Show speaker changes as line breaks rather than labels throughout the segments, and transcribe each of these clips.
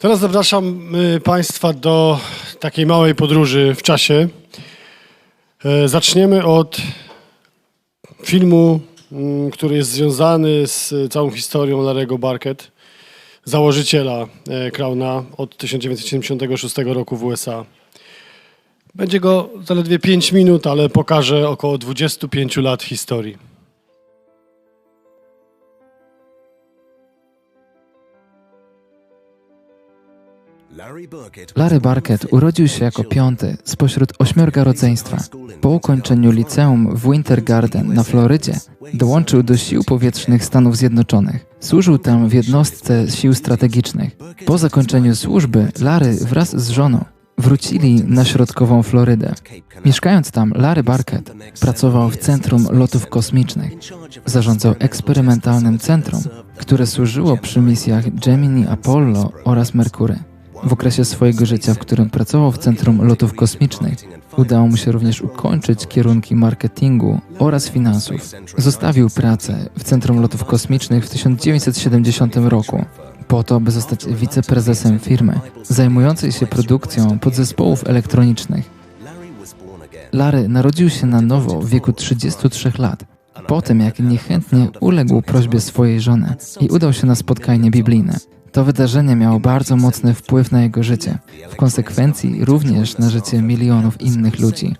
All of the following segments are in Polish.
Teraz zapraszam y, Państwa do takiej małej podróży w czasie. E, Zaczniemy od filmu, mm, który jest związany z całą historią Larego Barkett, założyciela e, Crowna od 1976 roku w USA. Będzie go zaledwie 5 minut, ale pokaże około 25 lat historii.
Larry Barkett urodził się jako piąty spośród ośmiorga rodzeństwa. Po ukończeniu liceum w Winter Garden na Florydzie dołączył do Sił Powietrznych Stanów Zjednoczonych. Służył tam w jednostce sił strategicznych. Po zakończeniu służby Larry wraz z żoną wrócili na środkową Florydę. Mieszkając tam, Larry Barkett pracował w Centrum Lotów Kosmicznych. Zarządzał eksperymentalnym centrum, które służyło przy misjach Gemini Apollo oraz Merkury. W okresie swojego życia, w którym pracował w Centrum Lotów Kosmicznych, udało mu się również ukończyć kierunki marketingu oraz finansów. Zostawił pracę w Centrum Lotów Kosmicznych w 1970 roku po to, by zostać wiceprezesem firmy zajmującej się produkcją podzespołów elektronicznych. Larry narodził się na nowo w wieku 33 lat, po tym jak niechętnie uległ prośbie swojej żony i udał się na spotkanie biblijne. To wydarzenie miało bardzo mocny wpływ na jego życie, w konsekwencji również na życie milionów innych ludzi.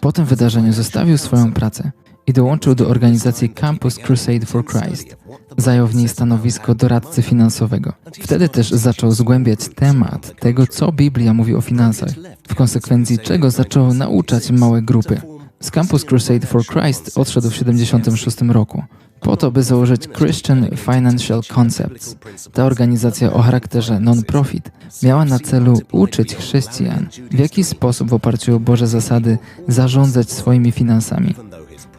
Po tym wydarzeniu zostawił swoją pracę i dołączył do organizacji Campus Crusade for Christ. Zajął w niej stanowisko doradcy finansowego. Wtedy też zaczął zgłębiać temat tego, co Biblia mówi o finansach, w konsekwencji czego zaczął nauczać małe grupy. Z Campus Crusade for Christ odszedł w 1976 roku po to, by założyć Christian Financial Concepts. Ta organizacja o charakterze non-profit miała na celu uczyć chrześcijan, w jaki sposób w oparciu o Boże zasady zarządzać swoimi finansami.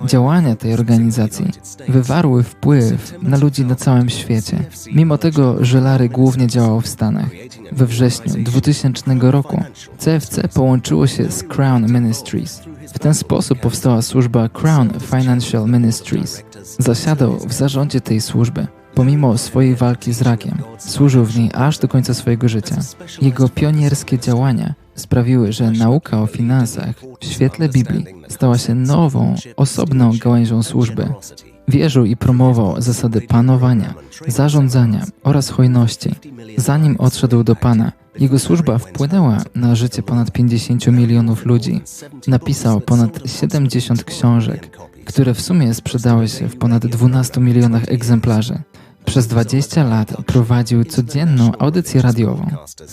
Działania tej organizacji wywarły wpływ na ludzi na całym świecie, mimo tego, że Larry głównie działał w Stanach. We wrześniu 2000 roku CFC połączyło się z Crown Ministries. W ten sposób powstała służba Crown Financial Ministries. Zasiadał w zarządzie tej służby. Pomimo swojej walki z rakiem, służył w niej aż do końca swojego życia. Jego pionierskie działania sprawiły, że nauka o finansach w świetle Biblii stała się nową, osobną gałęzią służby. Wierzył i promował zasady panowania, zarządzania oraz hojności. Zanim odszedł do Pana, jego służba wpłynęła na życie ponad 50 milionów ludzi. Napisał ponad 70 książek, które w sumie sprzedały się w ponad 12 milionach egzemplarzy. Przez 20 lat prowadził codzienną audycję radiową.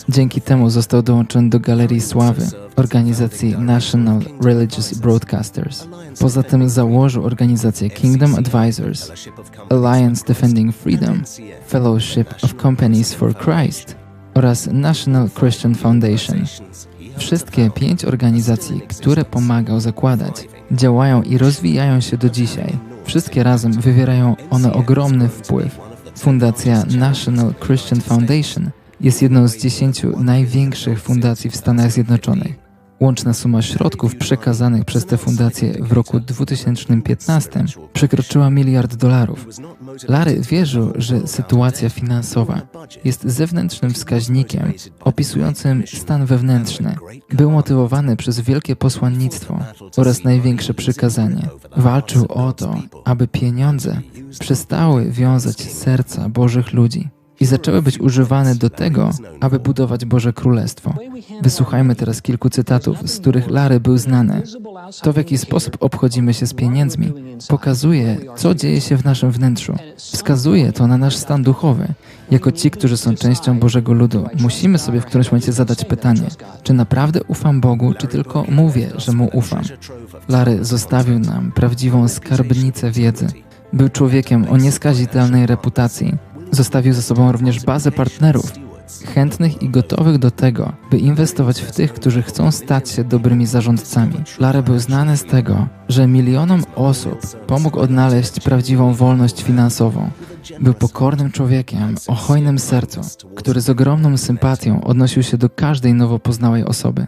Dzięki temu został dołączony do Galerii Sławy organizacji National Religious Broadcasters. Poza tym założył organizację Kingdom Advisors, Alliance Defending Freedom, Fellowship of Companies for Christ oraz National Christian Foundation. Wszystkie pięć organizacji, które pomagał zakładać, działają i rozwijają się do dzisiaj. Wszystkie razem wywierają one ogromny wpływ. Fundacja National Christian Foundation jest jedną z dziesięciu największych fundacji w Stanach Zjednoczonych. Łączna suma środków przekazanych przez tę fundację w roku 2015 przekroczyła miliard dolarów. Larry wierzył, że sytuacja finansowa jest zewnętrznym wskaźnikiem opisującym stan wewnętrzny. Był motywowany przez wielkie posłannictwo oraz największe przykazanie. Walczył o to, aby pieniądze przestały wiązać serca Bożych ludzi i zaczęły być używane do tego, aby budować Boże Królestwo. Wysłuchajmy teraz kilku cytatów, z których Larry był znany. To, w jaki sposób obchodzimy się z pieniędzmi, pokazuje, co dzieje się w naszym wnętrzu. Wskazuje to na nasz stan duchowy. Jako ci, którzy są częścią Bożego Ludu, musimy sobie w którymś momencie zadać pytanie, czy naprawdę ufam Bogu, czy tylko mówię, że Mu ufam. Larry zostawił nam prawdziwą skarbnicę wiedzy. Był człowiekiem o nieskazitelnej reputacji. Zostawił za sobą również bazę partnerów, chętnych i gotowych do tego, by inwestować w tych, którzy chcą stać się dobrymi zarządcami. Larry był znany z tego, że milionom osób pomógł odnaleźć prawdziwą wolność finansową. Był pokornym człowiekiem o hojnym sercu, który z ogromną sympatią odnosił się do każdej nowo poznałej osoby.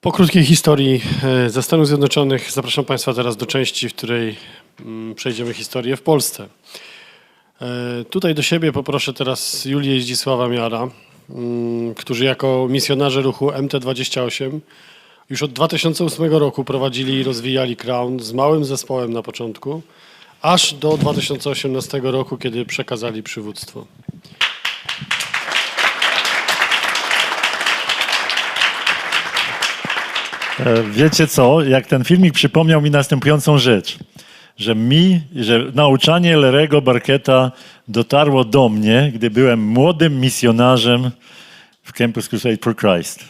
Po krótkiej historii e, ze Stanów Zjednoczonych zapraszam Państwa teraz do części, w której przejdziemy historię w Polsce. E, Tutaj do siebie poproszę teraz Julię Zdzisława Miara, mm, którzy jako misjonarze ruchu MT28 już od 2008 roku prowadzili i rozwijali Crown z małym zespołem na początku, aż do 2018 roku, kiedy przekazali przywództwo.
E, Wiecie co, jak ten filmik przypomniał mi następującą rzecz, że mi, że nauczanie Lerego Barketa dotarło do mnie, gdy byłem młodym misjonarzem w Campus Crusade for Christ.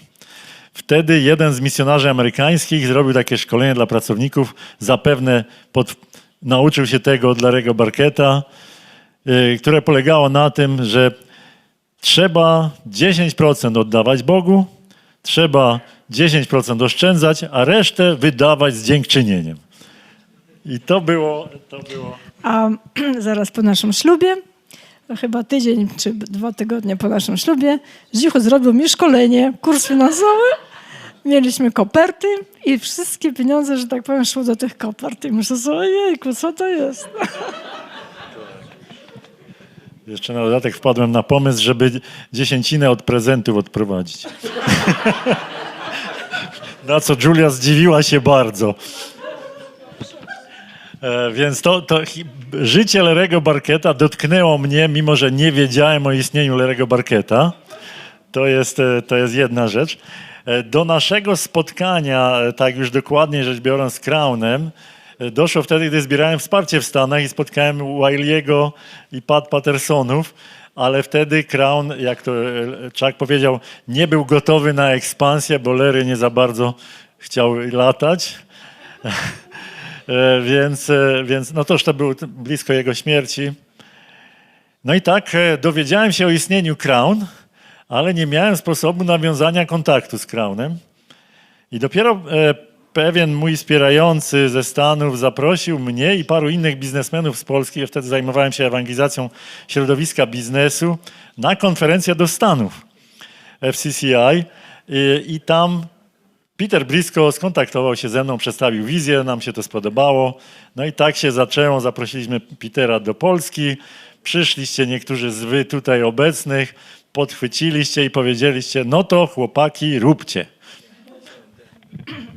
Wtedy jeden z misjonarzy amerykańskich zrobił takie szkolenie dla pracowników, zapewne pod, nauczył się tego od Larego Barketa, y, które polegało na tym, że trzeba 10% oddawać Bogu, trzeba 10% oszczędzać, a resztę wydawać z dziękczynieniem. I to było, to było.
A zaraz po naszym ślubie, chyba tydzień czy dwa tygodnie po naszym ślubie, Zdzichu zrobił mi szkolenie, kurs finansowy. Mieliśmy koperty i wszystkie pieniądze, że tak powiem, szły do tych kopert. I myślę sobie, ojejku, co to jest?
Jeszcze na dodatek wpadłem na pomysł, żeby dziesięcinę od prezentów odprowadzić. na co Julia zdziwiła się bardzo. E, Więc to, to życie Lerego Barketa dotknęło mnie, mimo że nie wiedziałem o istnieniu Lerego Barketa. To jest, e, to jest jedna rzecz. E, Do naszego spotkania, tak już dokładnie rzecz biorąc, z Crownem, doszło wtedy, gdy zbierałem wsparcie w Stanach i spotkałem Wiley'ego i Pat Pattersonów, ale wtedy Crown, jak to Chuck powiedział, nie był gotowy na ekspansję, bo Lery nie za bardzo chciał latać. E, więc, e, więc no to już to było t- blisko jego śmierci. No i tak e, dowiedziałem się o istnieniu Crown, ale nie miałem sposobu nawiązania kontaktu z Crownem. I dopiero pewien mój wspierający ze Stanów zaprosił mnie i paru innych biznesmenów z Polski, ja wtedy zajmowałem się ewangelizacją środowiska biznesu, na konferencję do Stanów FCCI i tam Peter Blisko skontaktował się ze mną, przedstawił wizję, nam się to spodobało. No i tak się zaczęło. Zaprosiliśmy Petera do Polski. Przyszliście niektórzy z wy tutaj obecnych, podchwyciliście i powiedzieliście, no to chłopaki, róbcie.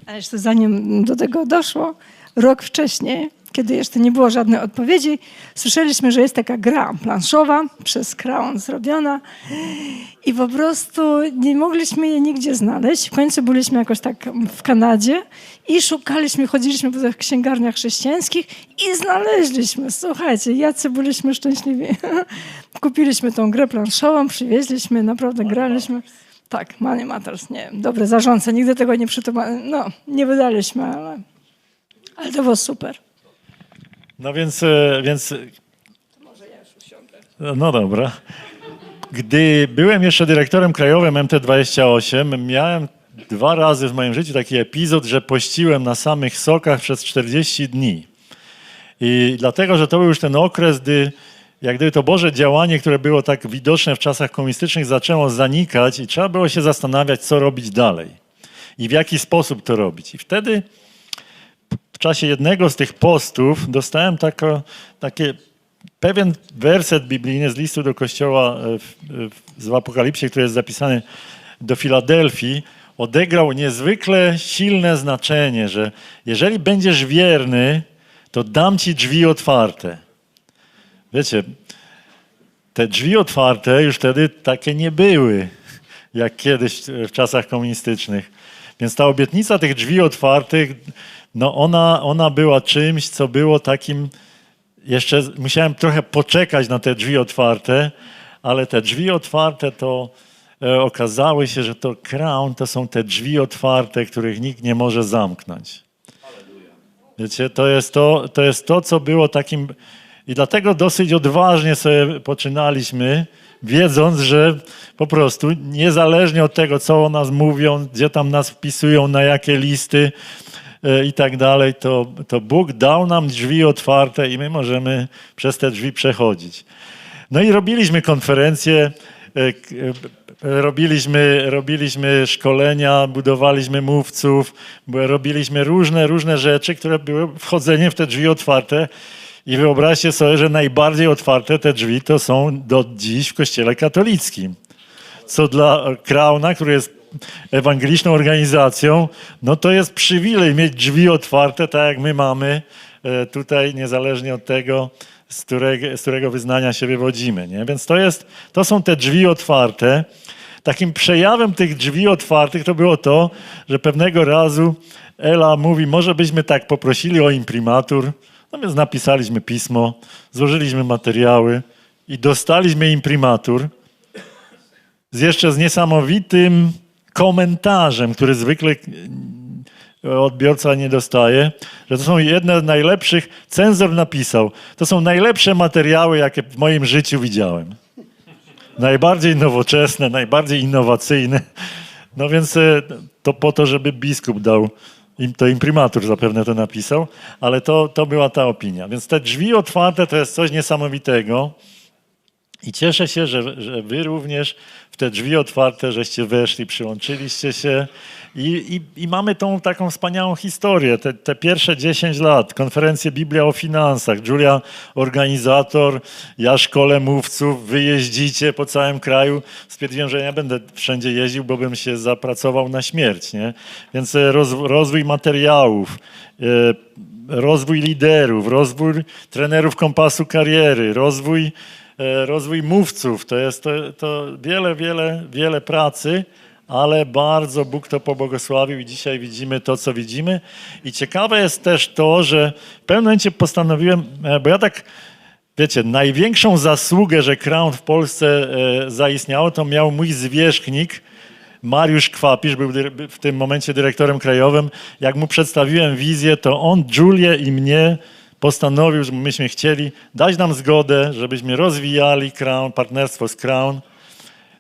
A jeszcze zanim do tego doszło, rok wcześniej, kiedy jeszcze nie było żadnej odpowiedzi, słyszeliśmy, że jest taka gra planszowa przez Crown zrobiona i po prostu nie mogliśmy jej nigdzie znaleźć. W końcu byliśmy jakoś tak w Kanadzie i szukaliśmy, chodziliśmy po tych księgarniach chrześcijańskich i znaleźliśmy. Słuchajcie, jacy byliśmy szczęśliwi. Kupiliśmy tą grę planszową, przywieźliśmy, naprawdę graliśmy. Tak, Money Matters, nie wiem, dobre zarządce, nigdy tego nie przytomaliśmy, no, nie wydaliśmy, ale, ale to było super.
No więc, e, więc. No dobra. Gdy byłem jeszcze dyrektorem krajowym MT28, miałem dwa razy w moim życiu taki epizod, że pościłem na samych sokach przez 40 dni. I dlatego, że to był już ten okres, gdy jak gdyby to Boże działanie, które było tak widoczne w czasach komunistycznych, zaczęło zanikać i trzeba było się zastanawiać, co robić dalej i w jaki sposób to robić. I wtedy w czasie jednego z tych postów dostałem takie pewien werset biblijny z listu do kościoła e, w, w, z Apokalipsie, który jest zapisany do Filadelfii, odegrał niezwykle silne znaczenie, że jeżeli będziesz wierny, to dam ci drzwi otwarte. Wiecie, te drzwi otwarte już wtedy takie nie były, jak kiedyś w czasach komunistycznych. Więc ta obietnica tych drzwi otwartych, no ona, ona była czymś, co było takim. Jeszcze musiałem trochę poczekać na te drzwi otwarte, ale te drzwi otwarte to e, okazały się, że to crown to są te drzwi otwarte, których nikt nie może zamknąć. Wiecie, to jest to, to jest to, co było takim. I dlatego dosyć odważnie sobie poczynaliśmy, wiedząc, że po prostu niezależnie od tego, co o nas mówią, gdzie tam nas wpisują, na jakie listy i tak dalej, to, to Bóg dał nam drzwi otwarte i my możemy przez te drzwi przechodzić. No i robiliśmy konferencje, e, e, robiliśmy, robiliśmy szkolenia, budowaliśmy mówców, robiliśmy różne, różne rzeczy, które były wchodzeniem w te drzwi otwarte. I wyobraźcie sobie, że najbardziej otwarte te drzwi to są do dziś w kościele katolickim. Co dla Krauna, który jest ewangeliczną organizacją, no to jest przywilej mieć drzwi otwarte, tak jak my mamy e, tutaj, niezależnie od tego, z którego, z którego wyznania się wywodzimy. Nie? Więc to, jest, to są te drzwi otwarte. Takim przejawem tych drzwi otwartych to było to, że pewnego razu Ela mówi, może byśmy tak poprosili o imprimatur. No więc napisaliśmy pismo, złożyliśmy materiały i dostaliśmy imprimatur z jeszcze z niesamowitym komentarzem, który zwykle odbiorca nie dostaje, że to są jedne z najlepszych, cenzor napisał, to są najlepsze materiały, jakie w moim życiu widziałem. Najbardziej nowoczesne, najbardziej innowacyjne. No więc e, to po to, żeby biskup dał, to imprimatur zapewne to napisał, ale to, to była ta opinia. Więc te drzwi otwarte to jest coś niesamowitego. I cieszę się, że, że wy również w te drzwi otwarte, żeście weszli, przyłączyliście się i, i, i mamy tą taką wspaniałą historię. Te, te pierwsze 10 lat, konferencje Biblia o finansach, Julia organizator, ja szkole mówców, wy jeździcie po całym kraju. Stwierdziłem, że nie będę wszędzie jeździł, bo bym się zapracował na śmierć. Nie? Więc e, roz, rozwój materiałów, e, rozwój liderów, rozwój trenerów kompasu kariery, rozwój rozwój mówców. To jest to, to wiele, wiele, wiele pracy, ale bardzo Bóg to pobłogosławił i dzisiaj widzimy to, co widzimy. I ciekawe jest też to, że w pewnym momencie postanowiłem, e, bo ja tak, wiecie, największą zasługę, że Crown w Polsce e, zaistniało, to miał mój zwierzchnik, Mariusz Kwapisz był w tym momencie dyrektorem krajowym. Jak mu przedstawiłem wizję, to on, Julię i mnie postanowił, że myśmy chcieli dać nam zgodę, żebyśmy rozwijali Crown, partnerstwo z Crown,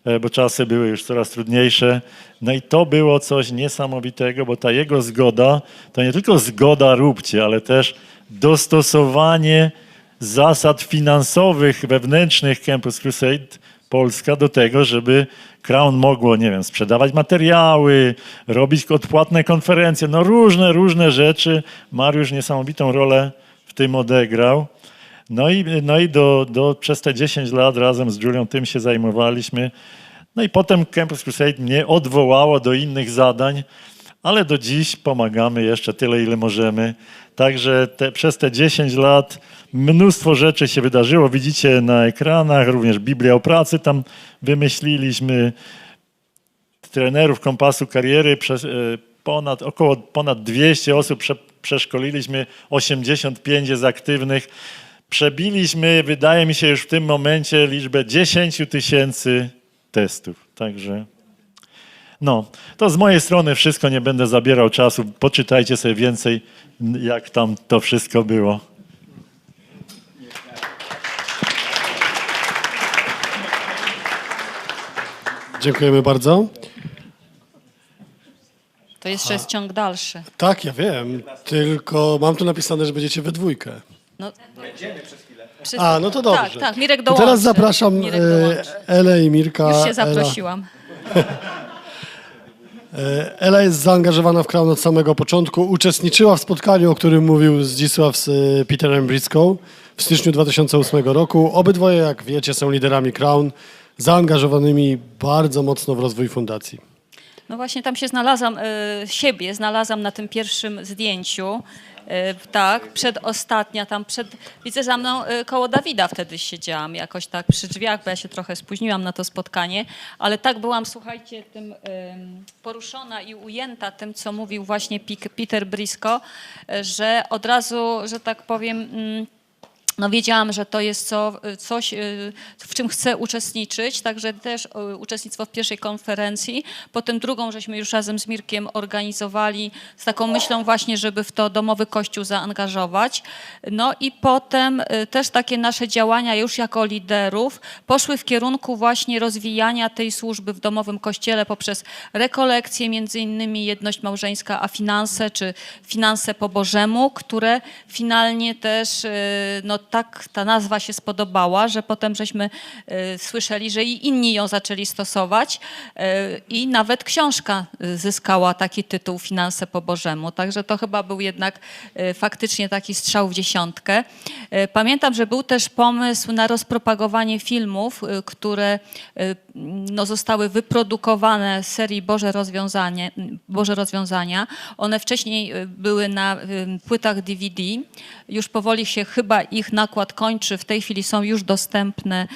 e, bo czasy były już coraz trudniejsze. No i to było coś niesamowitego, bo ta jego zgoda to nie tylko zgoda róbcie, ale też dostosowanie zasad finansowych wewnętrznych Campus Crusade Polska do tego, żeby Crown mogło, nie wiem, sprzedawać materiały, robić odpłatne konferencje, no różne, różne rzeczy. Mariusz niesamowitą rolę tym odegrał. No i, no i do, do, przez te 10 lat razem z Julią tym się zajmowaliśmy. No i potem Campus Crusade mnie odwołało do innych zadań, ale do dziś pomagamy jeszcze tyle, ile możemy. Także te, przez te 10 lat mnóstwo rzeczy się wydarzyło. Widzicie na ekranach, również Biblia o pracy tam wymyśliliśmy. Trenerów kompasu kariery przez, e, ponad, około ponad 200 osób prze, przeszkoliliśmy, 85 jest aktywnych. Przebiliśmy, wydaje mi się, już w tym momencie liczbę 10 tysięcy testów. Także no, to z mojej strony wszystko, nie będę zabierał czasu. Poczytajcie sobie więcej, jak tam to wszystko było.
Dziękujemy bardzo.
To jeszcze jest ciąg dalszy.
Tak, ja wiem, tylko mam tu napisane, że będziecie we dwójkę.
No, Przez-
A, no to dobrze.
Tak, tak, Mirek
To
dołączy.
teraz zapraszam
Mirek
e,
dołączy.
Elę i Mirka.
Już się zaprosiłam.
E, Ela jest zaangażowana w Crown od samego początku. Uczestniczyła w spotkaniu, o którym mówił Zdzisław z e, Peterem Briscoe w styczniu 2008 roku. Obydwoje, jak wiecie, są liderami Crown, zaangażowanymi bardzo mocno w rozwój fundacji.
No właśnie tam się znalazłam, e, siebie znalazłam na tym pierwszym zdjęciu. E, tak, przedostatnia, tam przed, widzę za mną e, koło Dawida wtedy siedziałam jakoś tak przy drzwiach, bo ja się trochę spóźniłam na to spotkanie, ale tak byłam, słuchajcie, tym poruszona i ujęta tym, co mówił właśnie Peter Briscoe, e, że od razu, że tak powiem, mm, no wiedziałam, że to jest co, coś, y, w czym chcę uczestniczyć, także też y, uczestnictwo w pierwszej konferencji. Potem drugą żeśmy już razem z Mirkiem organizowali z taką myślą właśnie, żeby w to domowy kościół zaangażować. No i potem y, też takie nasze działania już jako liderów poszły w kierunku właśnie rozwijania tej służby w domowym kościele poprzez rekolekcje, między innymi jedność małżeńska, a finanse, czy finanse po Bożemu, które finalnie też no, tak ta nazwa się spodobała, że potem żeśmy e, słyszeli, że i inni ją zaczęli stosować e, i nawet książka zyskała taki tytuł Finanse po Bożemu. Także to chyba był jednak e, faktycznie taki strzał w dziesiątkę. Pamiętam, że był też pomysł na rozpropagowanie filmów, które no, zostały wyprodukowane z serii Boże Rozwiązanie, Boże Rozwiązania. One wcześniej były na płytach DVD. Już powoli się chyba ich nakład kończy. W tej chwili są już dostępne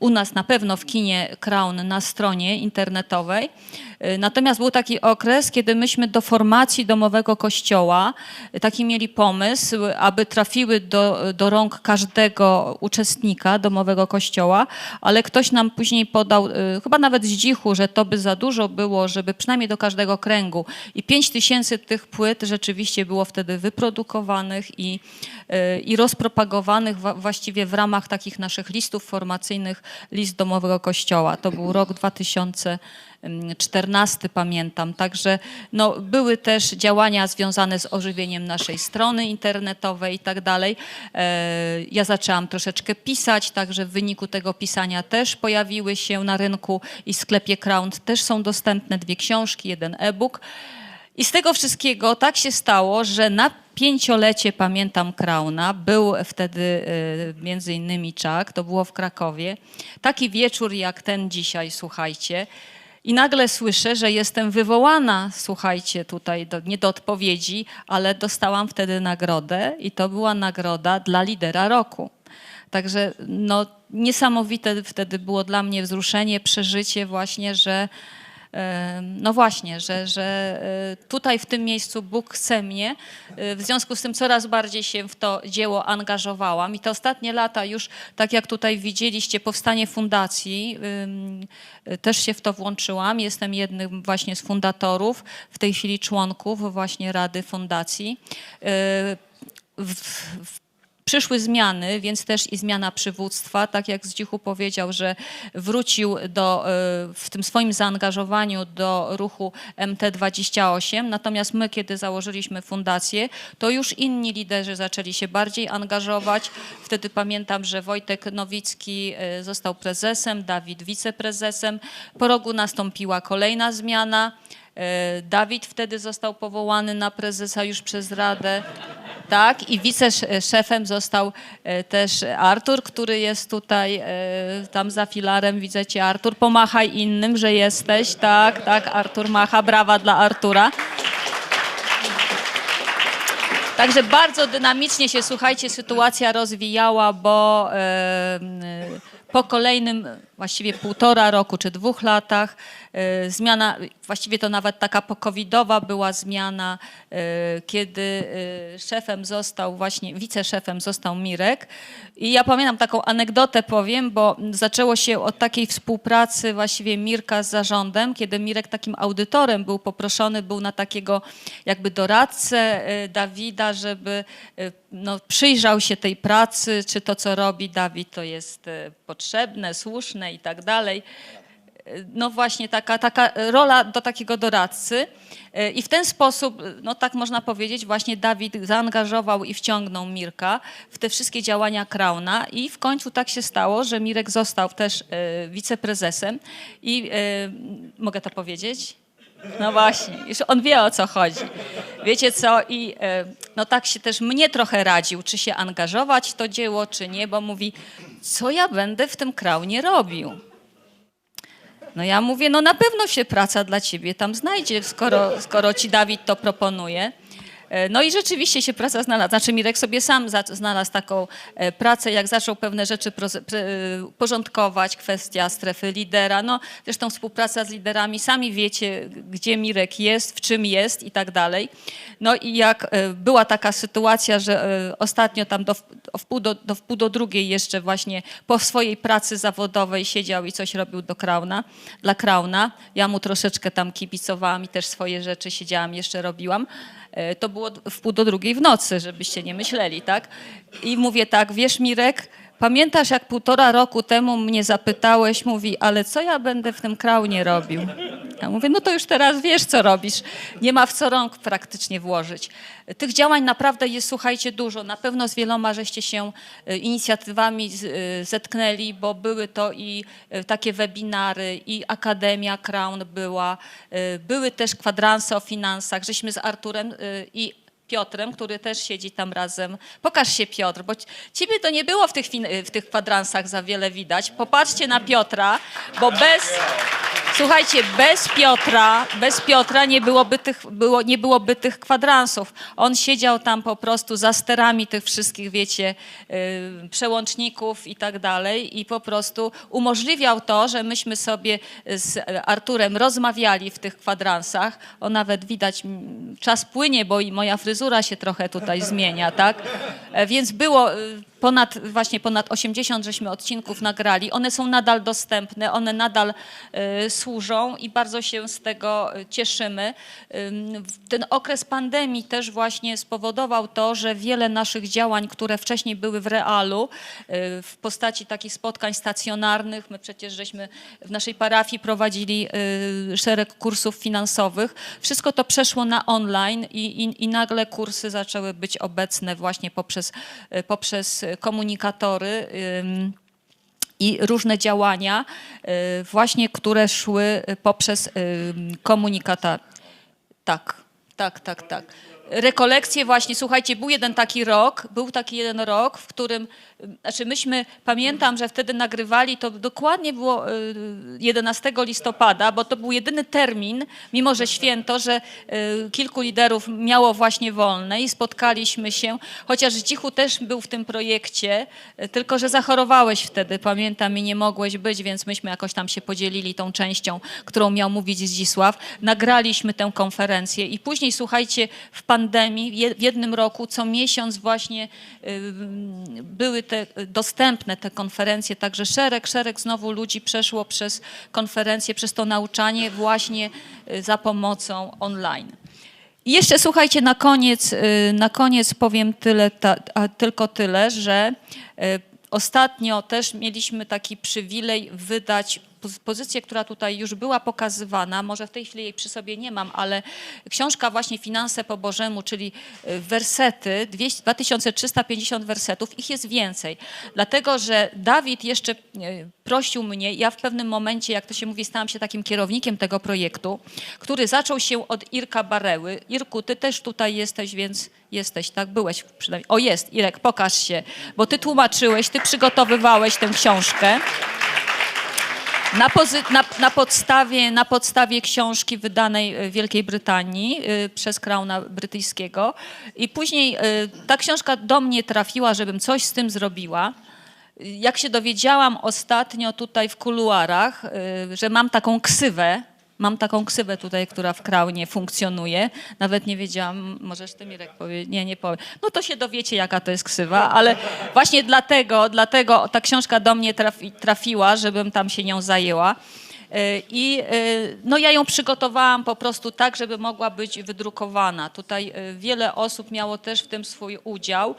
u nas na pewno w kinie Crown na stronie internetowej. E, Natomiast był taki okres, kiedy myśmy do formacji domowego kościoła e, taki mieli pomysł, aby trafiły do, do rąk każdego uczestnika domowego kościoła, ale ktoś nam później podał, e, chyba nawet z dzichu, że to by za dużo było, żeby przynajmniej do każdego kręgu. I pięć tysięcy tych płyt rzeczywiście było wtedy wyprodukowanych i, i rozpropagowanych wa- właściwie w ramach takich naszych listów formacyjnych, list domowego kościoła. To był rok 2014, pamiętam. Także no, były też działania związane z ożywieniem naszej strony internetowej i tak dalej. E, Ja zaczęłam troszeczkę pisać, także w wyniku tego pisania też pojawiły się na rynku i sklepie Crown też są dostępne dwie książki, jeden e-book. I z tego wszystkiego tak się stało, że na pięciolecie pamiętam Krauna, był wtedy y, między innymi Czak, to było w Krakowie. Taki wieczór jak ten dzisiaj, słuchajcie. I nagle słyszę, że jestem wywołana, słuchajcie, tutaj do, nie do odpowiedzi, ale dostałam wtedy nagrodę i to była nagroda dla lidera roku. Także no, niesamowite wtedy było dla mnie wzruszenie, przeżycie właśnie, że no właśnie, że, że e, tutaj w tym miejscu Bóg chce mnie. E, W związku z tym coraz bardziej się w to dzieło angażowałam. I te ostatnie lata już, tak jak tutaj widzieliście, powstanie fundacji, e, też się w to włączyłam. Jestem jednym właśnie z fundatorów, w tej chwili członków właśnie Rady Fundacji. W, w Przyszły zmiany, więc też i zmiana przywództwa, tak jak Zdzichu powiedział, że wrócił do, e, w tym swoim zaangażowaniu do ruchu MT28, natomiast my, kiedy założyliśmy fundację, to już inni liderzy zaczęli się bardziej angażować. Wtedy pamiętam, że Wojtek Nowicki e, został prezesem, Dawid wiceprezesem. Po rogu nastąpiła kolejna zmiana. E, Dawid wtedy został powołany na prezesa już przez Radę. Tak, i wiceszefem został e, też Artur, który jest tutaj e, tam za filarem. Widzę cię, Artur. Pomachaj innym, że jesteś. Tak, tak, Artur macha. Brawa dla Artura. Także bardzo dynamicznie się, słuchajcie, sytuacja rozwijała, bo e, po kolejnym właściwie półtora roku czy dwóch latach e, zmiana, właściwie to nawet taka pokowidowa była zmiana, e, kiedy e, szefem został właśnie, wiceszefem został Mirek. I ja pamiętam taką anegdotę powiem, bo zaczęło się od takiej współpracy właściwie Mirka z zarządem, kiedy Mirek takim audytorem był poproszony, był na takiego jakby doradcę Dawida, żeby no, przyjrzał się tej pracy, czy to, co robi Dawid, to jest e, potrzebne, słuszne i tak dalej. No właśnie taka, taka rola do takiego doradcy. E, I w ten sposób, no tak można powiedzieć, właśnie Dawid zaangażował i wciągnął Mirka w te wszystkie działania Krauna i w końcu tak się stało, że Mirek został też e, wiceprezesem i mogę to powiedzieć? No właśnie, już on wie o co chodzi. Wiecie co? I e, no tak się też mnie trochę radził, czy się angażować w to dzieło, czy nie, bo mówi, co ja będę w tym kraunie robił. No ja mówię, no na pewno się praca dla ciebie tam znajdzie, skoro, skoro ci Dawid to proponuje. E, No i rzeczywiście się praca znalazła. Znaczy Mirek sobie sam znalazł taką e, pracę, jak zaczął pewne rzeczy e, porządkować, kwestia strefy lidera. No zresztą współpraca z liderami, sami wiecie, gdzie Mirek jest, w czym jest i tak dalej. No i jak była taka sytuacja, że ostatnio tam do, wpół do, do wpół do drugiej jeszcze właśnie po swojej pracy zawodowej siedział i coś robił do Krauna, dla Krauna. Ja mu troszeczkę tam kibicowałam i też swoje rzeczy siedziałam, jeszcze robiłam. E, To było w pół do drugiej w nocy, żebyście nie myśleli, tak? I mówię tak, wiesz Mirek, pamiętasz jak półtora roku temu mnie zapytałeś, mówi, ale co ja będę w tym kraunie robił? Ja mówię, no to już teraz wiesz, co robisz. Nie ma w co rąk praktycznie włożyć. Tych działań naprawdę jest, słuchajcie, dużo. Na pewno z wieloma żeście się e, inicjatywami e, zetknęli, bo były to i e, takie webinary, i Akademia Crown była, były też kwadranse o finansach, żeśmy z Arturem i Piotrem, który też siedzi tam razem. Pokaż się Piotr, bo ciebie to nie było w tych, w tych kwadransach za wiele widać. Popatrzcie na Piotra, bo bez... Słuchajcie, bez Piotra, bez Piotra nie byłoby, tych, było, nie byłoby tych kwadransów. On siedział tam po prostu za sterami tych wszystkich, wiecie, yy, przełączników i tak dalej i po prostu umożliwiał to, że myśmy sobie z Arturem rozmawiali w tych kwadransach. O nawet widać, czas płynie, bo i moja fryzura się trochę tutaj zmienia, tak? E, Więc było y, ponad, właśnie ponad 80 żeśmy odcinków nagrali. One są nadal dostępne, one nadal y, służą i bardzo się z tego y, cieszymy. Ten okres pandemii też właśnie spowodował to, że wiele naszych działań, które wcześniej były w realu, y, w postaci takich spotkań stacjonarnych, my przecież żeśmy w naszej parafii prowadzili y, szereg kursów finansowych, wszystko to przeszło na online i, i, i nagle kursy zaczęły być obecne właśnie poprzez, poprzez komunikatory. I różne działania, y, właśnie które szły poprzez y, komunikata. Tak, tak, tak, tak. Rekolekcje właśnie, słuchajcie, był jeden taki rok, był taki jeden rok, w którym, y, znaczy myśmy, pamiętam, że wtedy nagrywali, to dokładnie było y, 11 listopada, bo to był jedyny termin, mimo że święto, że y, kilku liderów miało właśnie wolne i spotkaliśmy się, chociaż Cichu też był w tym projekcie, y, tylko że zachorowałeś wtedy, pamiętam, i nie mogłeś być, więc myśmy jakoś tam się podzielili tą częścią, którą miał mówić Zdzisław. Nagraliśmy tę konferencję i później, słuchajcie, w pandemii, w jednym roku, co miesiąc właśnie y, były te dostępne te konferencje, także szereg, szereg znowu ludzi przeszło przez konferencje, przez to nauczanie właśnie y, za pomocą online. I jeszcze słuchajcie, na koniec, y, na koniec powiem tyle, ta, tylko tyle, że y, ostatnio też mieliśmy taki przywilej wydać pozycję, która tutaj już była pokazywana, może w tej chwili jej przy sobie nie mam, ale książka właśnie Finanse po Bożemu, czyli y, wersety, 200 2350 wersetów, ich jest więcej. Dlatego, że Dawid jeszcze y, prosił mnie, ja w pewnym momencie, jak to się mówi, stałam się takim kierownikiem tego projektu, który zaczął się od Irka Bareły. Irku, ty też tutaj jesteś, więc jesteś, tak? Byłeś przynajmniej. O, jest, Irek, pokaż się, bo ty tłumaczyłeś, ty przygotowywałeś tę książkę. Na, na, na, podstawie, na podstawie książki wydanej w Wielkiej Brytanii y, przez Krauna Brytyjskiego. I później y, ta książka do mnie trafiła, żebym coś z tym zrobiła. Jak się dowiedziałam ostatnio tutaj w kuluarach, y, że mam taką ksywę, mam taką ksywę tutaj, która w Kraunie funkcjonuje. Nawet nie wiedziałam, możesz ty Mirek powiedzieć, nie, nie powiem. No to się dowiecie, jaka to jest ksywa, ale właśnie dlatego, dlatego ta książka do mnie trafi, trafiła, żebym tam się nią zajęła. Y, I y, no ja ją przygotowałam po prostu tak, żeby mogła być wydrukowana. Tutaj y, wiele osób miało też w tym swój udział.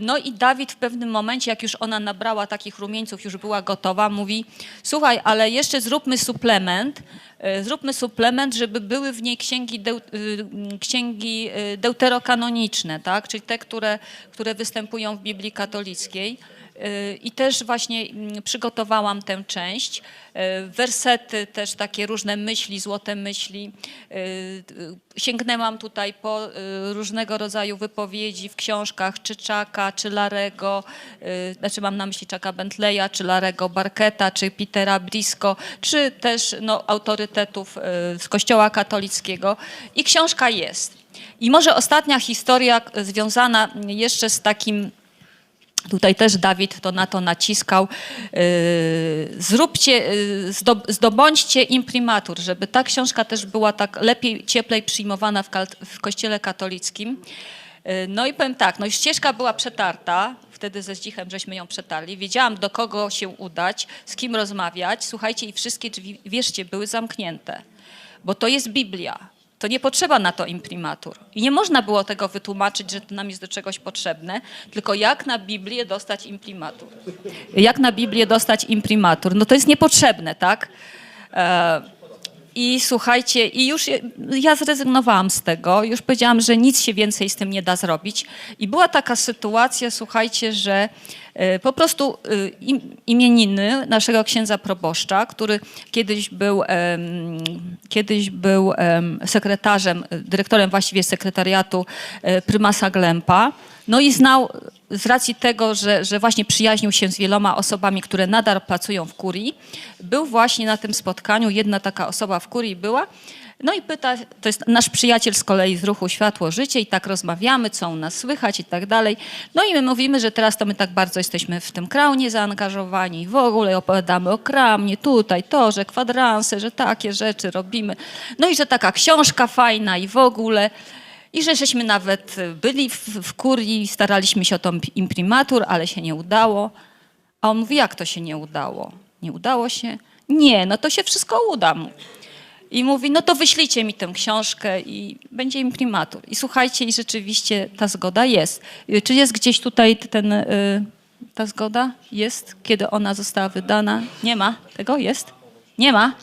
No i Dawid w pewnym momencie, jak już ona nabrała takich rumieńców, już była gotowa, mówi: Słuchaj, ale jeszcze zróbmy suplement. Zróbmy suplement, żeby były w niej księgi, księgi deuterokanoniczne, tak? czyli te, które, które występują w Biblii katolickiej. Y, I też właśnie mm, przygotowałam tę część. Y, Wersety, też takie różne myśli, złote myśli. Y, Sięgnęłam tutaj po różnego rodzaju wypowiedzi w książkach, czy Czaka, czy Larego, znaczy mam na myśli Czaka Bentleya, czy Larego Barketa, czy Petera Brisco, czy też no, autorytetów z Kościoła katolickiego. I książka jest. I może ostatnia historia związana jeszcze z takim Tutaj też Dawid to na to naciskał. Yy, Zróbcie, zdo- zdobądźcie imprimatur, żeby ta książka też była tak lepiej, cieplej przyjmowana w, w kościele katolickim. Yy, No i powiem tak, no ścieżka była przetarta, wtedy ze Zdzichem żeśmy ją przetarli. Wiedziałam, do kogo się udać, z kim rozmawiać. Słuchajcie, i wszystkie drzwi, wierzcie, były zamknięte, bo to jest Biblia. To nie potrzeba na to imprimatur. I nie można było tego wytłumaczyć, że to nam jest do czegoś potrzebne, tylko jak na Biblię dostać imprimatur. Jak na Biblię dostać imprimatur? No to jest niepotrzebne, tak? E, I słuchajcie, i już ja zrezygnowałam z tego, już powiedziałam, że nic się więcej z tym nie da zrobić. I była taka sytuacja, słuchajcie, że po prostu e, im, imieniny naszego księdza proboszcza, który kiedyś był, kiedyś był em, sekretarzem, e, dyrektorem właściwie sekretariatu e, prymasa Glempa, no i znał z racji tego, że, że właśnie przyjaźnił się z wieloma osobami, które nadal pracują w kurii, był właśnie na tym spotkaniu, jedna taka osoba w kurii była, no i pyta, to jest nasz przyjaciel z kolei z ruchu Światło Życie i tak rozmawiamy, co u nas słychać i tak dalej. No i my mówimy, że teraz to my tak bardzo jesteśmy w tym kraunie zaangażowani i w ogóle opowiadamy o kramnie, tutaj to, że kwadranse, że takie rzeczy robimy. No i że taka książka fajna i w ogóle. I że żeśmy nawet byli w, w kurii, staraliśmy się o tą imprimatur, ale się nie udało. A on mówi, jak to się nie udało? Nie udało się? Nie, no to się wszystko uda. mu. I mówi, no to wyślijcie mi tę książkę i będzie imprimatur. I słuchajcie, i rzeczywiście ta zgoda jest. Y, Czy jest gdzieś tutaj ten, y, ta zgoda? Jest, kiedy ona została wydana? Nie ma tego? Jest? Nie ma?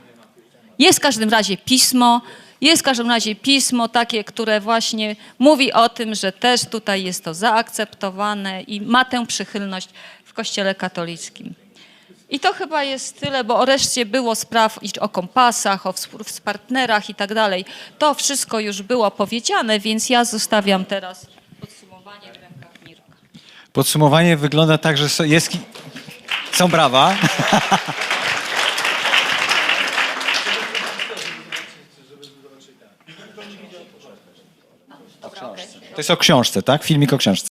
Jest w każdym razie pismo, jest w każdym razie pismo takie, które właśnie mówi o tym, że też tutaj jest to zaakceptowane i ma tę przychylność w Kościele katolickim. I to chyba jest tyle, bo o reszcie było spraw o kompasach, o współ- z partnerach i tak dalej. To wszystko już było powiedziane, więc ja zostawiam teraz podsumowanie w rękach Mirka.
Podsumowanie wygląda tak, że jest... Są brawa. To jest o książce, tak? Filmik o książce.